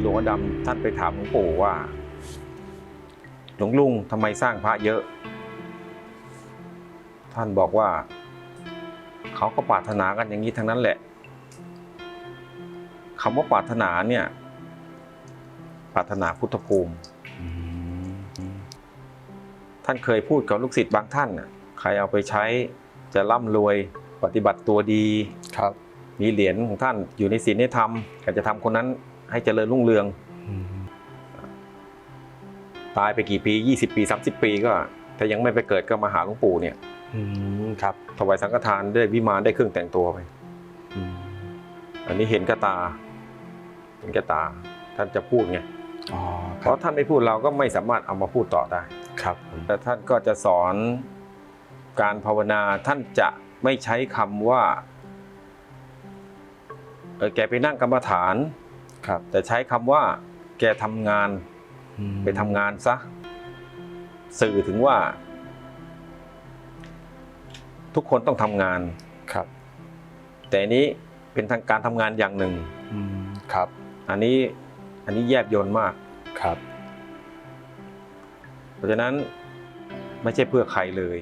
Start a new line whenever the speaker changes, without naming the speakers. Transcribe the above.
หลวงพ่อดำท่านไปถามหลวงปู่ว่า หลวงลุงทำไมสร้างพระเยอะ ท่านบอกว่า เขาก็ปรารถนากันอย่างนี้ทั้งนั้นแหละคำว่าปรารถนาเนี่ยปรารถนาพุทธภูมิ
อืม
ท่านเคยพูดกับลูกศิษย์บางท่านน่ะใครเอาไปใช้จะร่ำรวยปฏิบัติตัวดี
ครับ
มีเหรียญของท่านอยู่ในศีลในธรรมก็จะทำคนนั้น ให้เจริญรุ่งเรือง
อืม
ตายไปกี่ปี 20 ปี 30 ปีก็ ถ้ายังไม่ไปเกิดก็มาหาหลวงปู่เนี่ย
อืมครับ
ถวายสังฆทานได้วิมานได้เครื่องแต่งตัวไป
อืม
อันนี้เห็นกระตา เห็นกระตา ท่านจะพูดไง
อ๋อ
เพ
ครับ
ราะท่านไม่พูดเราก็ไม่สามารถเอามาพูดต่อได้
ครับผม
แต่ท่านก็จะสอนการภาวนาท่านจะไม่ใช้คำว่าเออแกไปนั่งกรรมฐาน
ครับ
แต่ใช้คำว่า แกทำงาน
อืม
ไปทำงานซะ สื่อถึงว่า ทุกคนต้องทำงาน
ครับ
แต่อันนี้เป็นทางการทำงานอย่างหนึ่ง
อืมครับ
อันนี้อันนี้แยบยลมาก
ครับ
เพราะฉะนั้นไม่ใช่เพื่อใครเลย